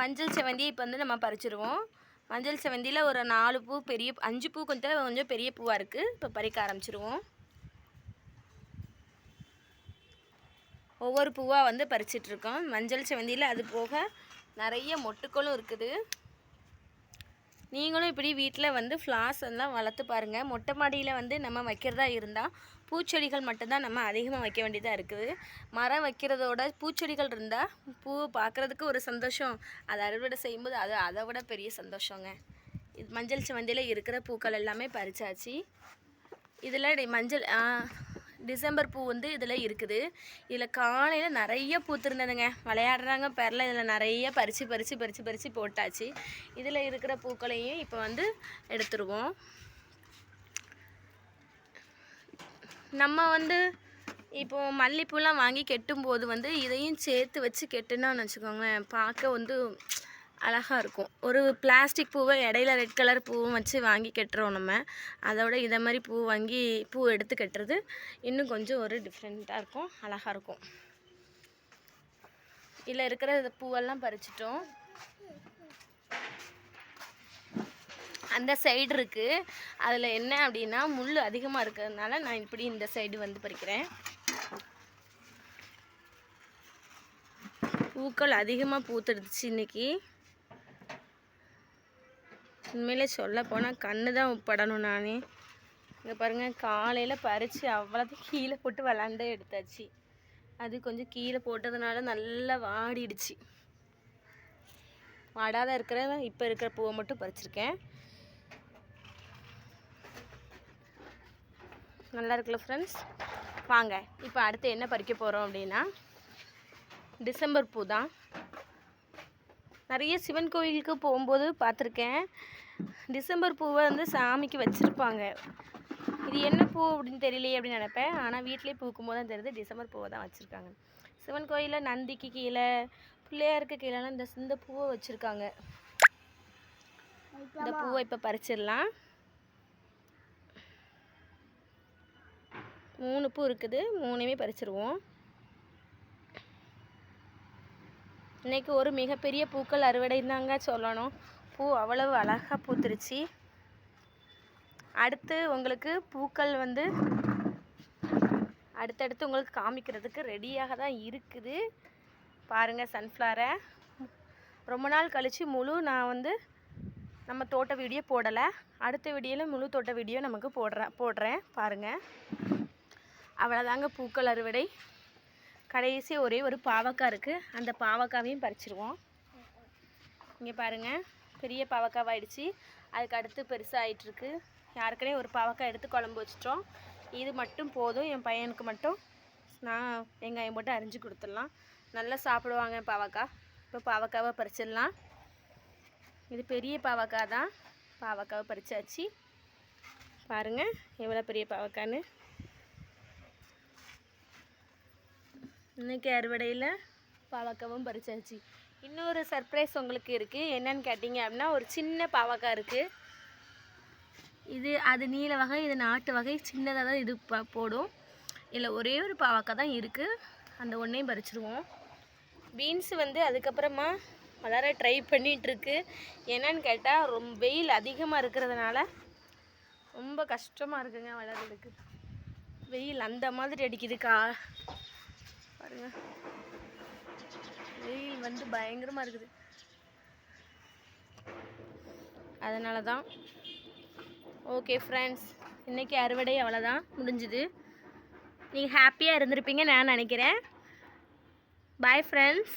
மஞ்சள் செவந்தி இப்போ வந்து நம்ம பறிச்சிருவோம். மஞ்சள் செவந்தியில் ஒரு நாலு பூ பெரிய அஞ்சு பூ கொஞ்சம் கொஞ்சம் பெரிய பூவாக இருக்குது இப்போ பறிக்க ஆரம்பிச்சிருவோம். ஒவ்வொரு பூவாக வந்து பறிச்சிட்ருக்கோம் மஞ்சள் செவந்தியில் அது போக நிறைய மொட்டுக்களும் இருக்குது. நீங்களும் இப்படி வீட்டில் வந்து ஃப்ளார்ஸ் எல்லாம் வளர்த்து பாருங்கள் மொட்டை மாடியில் வந்து நம்ம வைக்கிறதா இருந்தால் பூச்செடிகள் மட்டும்தான் நம்ம அதிகமாக வைக்க வேண்டியதாக இருக்குது. மரம் வைக்கிறதோட பூச்செடிகள் இருந்தால் பூ பார்க்குறதுக்கு ஒரு சந்தோஷம். அதை அறுவடை செய்யும்போது அது அதை விட பெரிய சந்தோஷங்க. இது மஞ்சள் சவந்தியில் இருக்கிற பூக்கள் எல்லாமே பறிச்சாச்சு. இதில் மஞ்சள் டிசம்பர் பூ வந்து இதில் இருக்குது. இதில் காலையில் நிறைய பூத்திருந்ததுங்க விளையாடுறாங்க பேரில் இதில் நிறைய பறித்து பறித்து பறித்து பறித்து போட்டாச்சு. இதில் இருக்கிற பூக்களையும் இப்போ வந்து எடுத்துருவோம். நம்ம வந்து இப்போது மல்லிப்பூலாம் வாங்கி கெட்டும்போது வந்து இதையும் சேர்த்து வச்சு கெட்டுனான்னு வச்சுக்கோங்க பார்க்க வந்து அழகாக இருக்கும். ஒரு பிளாஸ்டிக் பூவை இடையில ரெட் கலர் பூவும் வச்சு வாங்கி கட்டுறோம் நம்ம. அதோட இதை மாதிரி பூ வாங்கி பூ எடுத்து கட்டுறது இன்னும் கொஞ்சம் ஒரு டிஃப்ரெண்ட்டாக இருக்கும். அழகாக இருக்கும். இதில் இருக்கிற இந்த பூவெல்லாம் பறிச்சிட்டோம். அந்த சைடு இருக்குது அதில் என்ன அப்படின்னா முள் அதிகமாக இருக்கிறதுனால நான் இப்படி இந்த சைடு வந்து பறிக்கிறேன். பூக்கள் அதிகமாக பூத்துடுச்சு இன்னைக்கு. உண்மையிலே சொல்ல போனால் கண்ணு தான் படணும் நானே. இங்கே பாருங்கள் காலையில் பறித்து அவ்வளோத்தையும் கீழே போட்டு விளாண்டே எடுத்தாச்சு. அது கொஞ்சம் கீழே போட்டதுனால நல்லா வாடிடுச்சு. வாடாத இருக்கிற இப்போ இருக்கிற பூவை மட்டும் பறிச்சிருக்கேன். நல்லா இருக்குல்ல ஃப்ரெண்ட்ஸ் வாங்க இப்போ அடுத்து என்ன பறிக்க போகிறோம் அப்படின்னா டிசம்பர் பூ தான் நிறைய சிவன் கோயிலுக்கு போகும்போது பார்த்துருக்கேன். டிசம்பர் பூவை வந்து சாமிக்கு வச்சுருப்பாங்க. இது என்ன பூ அப்படின்னு தெரியலையே அப்படின்னு நினப்பேன். ஆனால் வீட்டிலே பூக்கும் போது தான் தெரியுது டிசம்பர் பூவை தான் வச்சுருக்காங்க. சிவன் கோயிலில் நந்திக்கு கீழே பிள்ளையாருக்கு கீழேலாம் இந்த இந்த பூவை வச்சுருக்காங்க. இந்த பூவை இப்போ பறிச்சிடலாம். மூணு பூ இருக்குது மூணுமே பறிச்சிருவோம். இன்னைக்கு ஒரு மிகப்பெரிய பூக்கள் அறுவடை தாங்க சொல்லணும். பூ அவ்வளவு அழகாக பூத்துருச்சு. அடுத்து உங்களுக்கு பூக்கள் வந்து அடுத்தடுத்து உங்களுக்கு காமிக்கிறதுக்கு ரெடியாக தான் இருக்குது. பாருங்கள் சன்ஃப்ளவரை ரொம்ப நாள் கழித்து முழு நான் வந்து நம்ம தோட்ட வீடியோ போடலை. அடுத்த வீடியோவில் முழு தோட்ட வீடியோ நமக்கு போடுறேன் போடுறேன். பாருங்கள் அவ்வளோதாங்க பூக்கள் அறுவடை. கடைசி ஒரே ஒரு பாவக்காய் இருக்குது அந்த பாவக்காவையும் பறிச்சிருவோம். இங்கே பாருங்கள் பெரிய பாவக்காவாயிடுச்சு. அதுக்கு அடுத்து பெருசாகிட்டுருக்கு யாருக்கனே ஒரு பாவக்காய் எடுத்து குழம்பு வச்சிட்டோம். இது மட்டும் போதும். என் பையனுக்கு மட்டும். நான் வெங்காயம் போட்டு அரிஞ்சு கொடுத்துடலாம். நல்லா சாப்பிடுவாங்க பாவக்காய். இப்போ பாவக்காவை பறிச்சிடலாம். இது பெரிய பாவக்காய் தான். பாவக்காவை பறிச்சாச்சு. பாருங்கள் எவ்வளோ பெரிய பாவக்கான்னு இன்னைக்கு அறுவடையில் பாவக்காவும் பறிச்சாச்சு. இன்னொரு சர்ப்ரைஸ் உங்களுக்கு இருக்குது என்னன்னு கேட்டிங்க அப்படின்னா ஒரு சின்ன பாவக்காய் இருக்குது இது அது நீல வகை இது நாட்டு வகை சின்னதாக தான் இது ப போடும். இல்லை ஒரே ஒரு பாவக்காய் தான் இருக்குது அந்த ஒன்றையும் பறிச்சிருவோம். பீன்ஸ் வந்து அதுக்கப்புறமா வளர ட்ரை பண்ணிகிட்ருக்கு என்னன்னு கேட்டால் ரொம்ப வெயில் அதிகமாக இருக்கிறதுனால ரொம்ப கஷ்டமாக இருக்குங்க வளர்றதுக்கு வெயில் அந்த மாதிரி அடிக்குது கா பாருங்க. வெயில் வந்து பயங்கரமாக இருக்குது. அதனால தான் ஓகே ஃப்ரெண்ட்ஸ் இன்றைக்கி அறுவடை அவ்வளோதான் முடிஞ்சுது. நீங்கள் ஹாப்பியாக இருந்திருப்பீங்க நான் நினைக்கிறேன். Bye friends